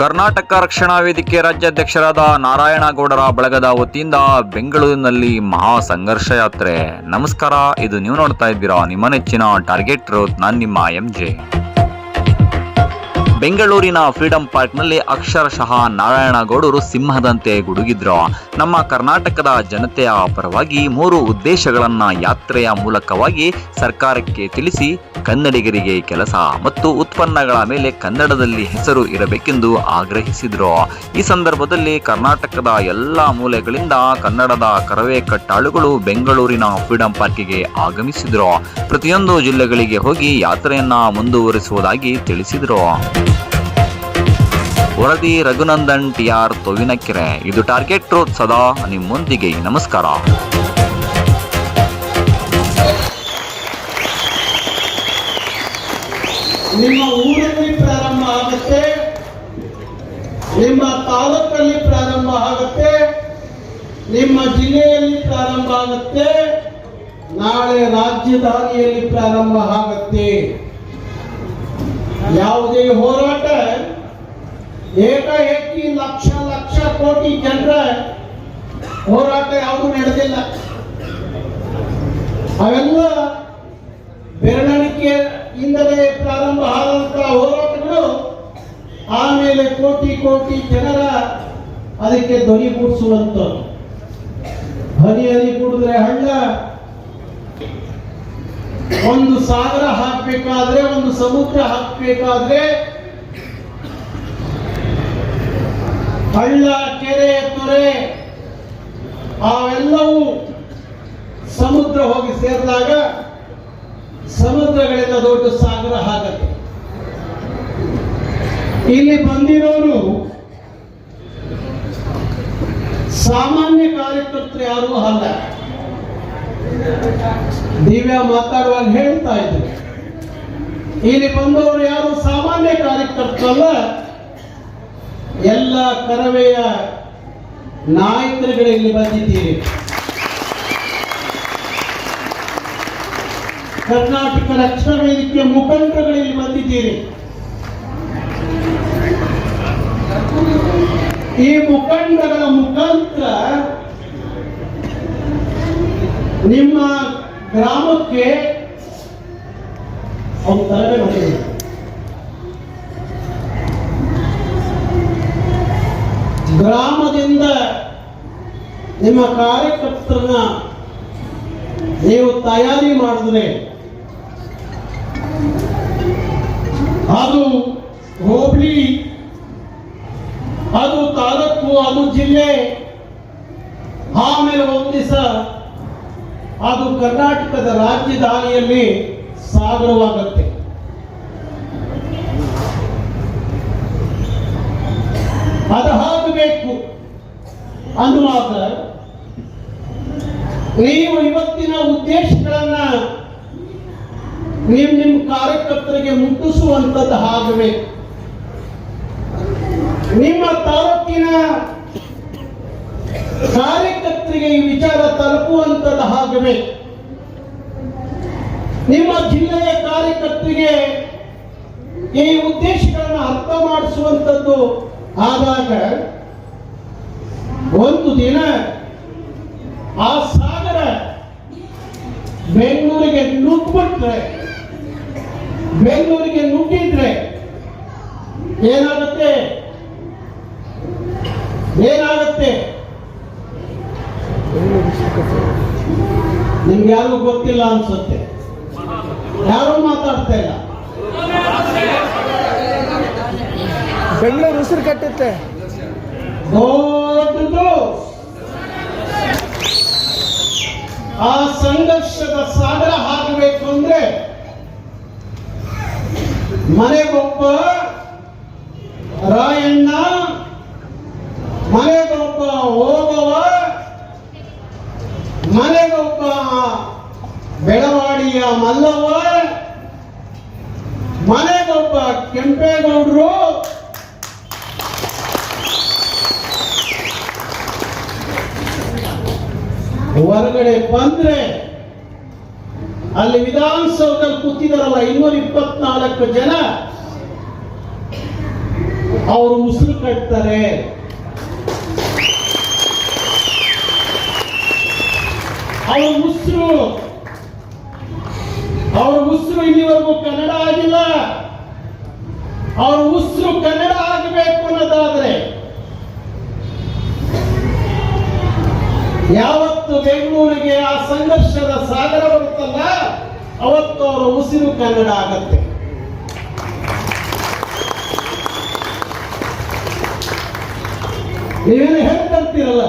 ಕರ್ನಾಟಕ ರಕ್ಷಣಾ ವೇದಿಕೆ ರಾಜ್ಯಾಧ್ಯಕ್ಷರಾದ ನಾರಾಯಣಗೌಡರ ಬಳಗದ ವತಿಯಿಂದ ಬೆಂಗಳೂರಿನಲ್ಲಿ ಮಹಾ ಸಂಘರ್ಷ ಯಾತ್ರೆ. ನಮಸ್ಕಾರ, ಇದು ನೀವು ನೋಡ್ತಾ ಇದ್ದೀರಾ ನಿಮ್ಮ ನೆಚ್ಚಿನ ಟಾರ್ಗೆಟ್ ರೋತ್ ನಾನು ನಿಮ್ಮ ಎಂ ಜೆ ಬೆಂಗಳೂರಿನ ಫ್ರೀಡಂ ಪಾರ್ಕ್ನಲ್ಲಿ ಅಕ್ಷರಶಃ ನಾರಾಯಣಗೌಡರು ಸಿಂಹದಂತೆ ಗುಡುಗಿದ್ರು. ನಮ್ಮ ಕರ್ನಾಟಕದ ಜನತೆಯ ಪರವಾಗಿ ಮೂರು ಉದ್ದೇಶಗಳನ್ನ ಯಾತ್ರೆಯ ಮೂಲಕವಾಗಿ ಸರ್ಕಾರಕ್ಕೆ ತಿಳಿಸಿ ಕನ್ನಡಿಗರಿಗೆ ಕೆಲಸ ಮತ್ತು ಉತ್ಪನ್ನಗಳ ಮೇಲೆ ಕನ್ನಡದಲ್ಲಿ ಹೆಸರು ಇರಬೇಕೆಂದು ಆಗ್ರಹಿಸಿದ್ರು. ಈ ಸಂದರ್ಭದಲ್ಲಿ ಕರ್ನಾಟಕದ ಎಲ್ಲ ಮೂಲೆಗಳಿಂದ ಕನ್ನಡದ ಕರವೇ ಕಟ್ಟಾಳುಗಳು ಬೆಂಗಳೂರಿನ ಫ್ರೀಡಂ ಪಾರ್ಕಿಗೆ ಆಗಮಿಸಿದರು. ಪ್ರತಿಯೊಂದು ಜಿಲ್ಲೆಗಳಿಗೆ ಹೋಗಿ ಯಾತ್ರೆಯನ್ನ ಮುಂದುವರಿಸುವುದಾಗಿ ತಿಳಿಸಿದರು. ವರದಿ ರಘುನಂದನ್ ಟಿಆರ್ ತೊವಿನಕೆರೆ. ಇದು ಟಾರ್ಗೆಟ್ ಟ್ರೋತ್ ಸದಾ ನಿಮ್ಮೊಂದಿಗೆ. ನಮಸ್ಕಾರ. ನಿಮ್ಮ ಊರಲ್ಲಿ ಪ್ರಾರಂಭ ಆಗುತ್ತೆ, ನಿಮ್ಮ ತಾಲೂಕಲ್ಲಿ ಪ್ರಾರಂಭ ಆಗುತ್ತೆ, ನಿಮ್ಮ ಜಿಲ್ಲೆಯಲ್ಲಿ ಪ್ರಾರಂಭ ಆಗುತ್ತೆ, ನಾಳೆ ರಾಜಧಾನಿಯಲ್ಲಿ ಪ್ರಾರಂಭ ಆಗುತ್ತೆ. ಯಾವುದೇ ಹೋರಾಟ ಏಕಾಏಕಿ ಲಕ್ಷ ಲಕ್ಷ ಕೋಟಿ ಜನರ ಹೋರಾಟ ಯಾವುದು ನಡೆದಿಲ್ಲ. ಅವೆಲ್ಲ ಬೆರಳಿಕೆಯಿಂದಲೇ ಪ್ರಾರಂಭ ಆದಂತಹ ಹೋರಾಟಗಳು ಆಮೇಲೆ ಕೋಟಿ ಕೋಟಿ ಜನರ ಅದಕ್ಕೆ ಧ್ವನಿ ಮೂಡಿಸುವಂತ ಹನಿ ಹನಿ ಕುಡಿದ್ರೆ ಹಳ್ಳ, ಒಂದು ಸಾಗರ ಹಾಕ್ಬೇಕಾದ್ರೆ ಒಂದು ಸಮುದ್ರ ಹಾಕ್ಬೇಕಾದ್ರೆ ಹಳ್ಳ, ಕೆರೆ, ತೊರೆ, ಅವೆಲ್ಲವೂ ಸಮುದ್ರ ಹೋಗಿ ಸೇರಿದಾಗ ಸಮುದ್ರಗಳಿಂದ ದೊಡ್ಡ ಸಾಗರ ಆಗತ್ತೆ ಇಲ್ಲಿ ಬಂದಿರೋರು ಸಾಮಾನ್ಯ ಕಾರ್ಯಕರ್ತರು ಯಾರು ಅಲ್ಲ. ದಿವ್ಯ ಮಾತಾಡುವಾಗ ಹೇಳ್ತಾ ಇದ್ರು. ಇಲ್ಲಿ ಬಂದವರು ಯಾರು ಸಾಮಾನ್ಯ ಕಾರ್ಯಕರ್ತರಲ್ಲ. ಎಲ್ಲ ಕರವೆಯ ನಾಯಕರುಗಳು ಇಲ್ಲಿ ಬಂದಿದ್ದೀರಿ. ಕರ್ನಾಟಕ ರಕ್ಷಣಾ ವೇದಿಕೆಯ ಮುಖಂಡರುಗಳು ಇಲ್ಲಿ ಬಂದಿದ್ದೀರಿ. ಈ ಮುಖಂಡಗಳ ಮುಖಾಂತರ ನಿಮ್ಮ ಗ್ರಾಮಕ್ಕೆ ಒಂದು ತರಬೇತಿ ನಿಮ್ಮ ಕಾರ್ಯಕರ್ತರನ್ನ ನೀವು ತಯಾರಿ ಮಾಡಿದ್ರೆ ಅದು ಹೋಬಳಿ, ಅದು ತಾಲೂಕು, ಅದು ಜಿಲ್ಲೆ, ಆಮೇಲೆ ಒಂದು ದಿವಸ ಅದು ಕರ್ನಾಟಕದ ರಾಜಧಾನಿಯಲ್ಲಿ ಸಾಗರವಾಗುತ್ತೆ. ಅದು ಹಾಕಬೇಕು. ಅನ್ನುವಾಗ ನೀವು ಇವತ್ತಿನ ಉದ್ದೇಶಗಳನ್ನ ನೀವು ನಿಮ್ಮ ಕಾರ್ಯಕರ್ತರಿಗೆ ಮುಟ್ಟಿಸುವಂತದ್ದು ಹಾಗೆ ನಿಮ್ಮ ತಾಲೂಕಿನ ಕಾರ್ಯಕರ್ತರಿಗೆ ಈ ವಿಚಾರ ತಲುಪುವಂತದ್ದು ಹಾಗೆ ನಿಮ್ಮ ಜಿಲ್ಲೆಯ ಕಾರ್ಯಕರ್ತರಿಗೆ ಈ ಉದ್ದೇಶಗಳನ್ನ ಅರ್ಥ ಮಾಡಿಸುವಂತದ್ದು ಆದಾಗ ಒಂದು ದಿನ ಆ ಬೆಂಗಳೂರಿಗೆ ನುಗ್ಬಿಟ್ರೆ ಬೆಂಗಳೂರಿಗೆ ನುಗ್ಗಿದ್ರೆ ಏನಾಗುತ್ತೆ? ಏನಾಗುತ್ತೆ? ನಿಮ್ಗೆ ಯಾರು ಗೊತ್ತಿಲ್ಲ ಅನ್ಸುತ್ತೆ. ಯಾರು ಮಾತಾಡ್ತಾ ಇಲ್ಲ. ಬೆಂಗಳೂರು ಉಸಿರು ಕಟ್ಟುತ್ತೆ. ದೊಡ್ಡದು ಆ ಸಂಘರ್ಷದ ಸಾಗರ ಆಗಬೇಕು ಅಂದ್ರೆ ಮನೆಗೊಬ್ಬ ರಾಯಣ್ಣ ಮನೆಗೊಬ್ಬ ಓಬವ ಮನೆಗೊಬ್ಬ ಬೆಳವಾಡಿಯ ಮಲ್ಲವ ಮನೆಗೊಬ್ಬ ಕೆಂಪೇಗೌಡರು. ಹೊರಗಡೆ ಬಂದ್ರೆ ಅಲ್ಲಿ ವಿಧಾನಸೌಧದಲ್ಲಿ ಕೂತಿದಾರಲ್ಲ, ಇನ್ನೂರ ಇಪ್ಪತ್ನಾಲ್ಕು ಜನ. ಅವರು ಉಸಿರು ಕಟ್ತಾರೆ. ಅವರು ಉಸಿರು. ಅವ್ರ ಉಸಿರು ಇಲ್ಲಿವರೆಗೂ ಕನ್ನಡ ಆಗಿಲ್ಲ. ಅವ್ರ ಉಸಿರು ಕನ್ನಡ ಆಗಬೇಕು ಅನ್ನೋದಾದ್ರೆ, ಯಾವತ್ತು ಬೆಂಗಳೂರಿಗೆ ಆ ಸಂಘರ್ಷದ ಸಾಗರ ಬರುತ್ತಲ್ಲ ಉಸಿರು ಕನ್ನಡ ಆಗತ್ತೆ. ನೀವೇನು ಹೇಳ್ತಿರ್ತೀರಲ್ಲ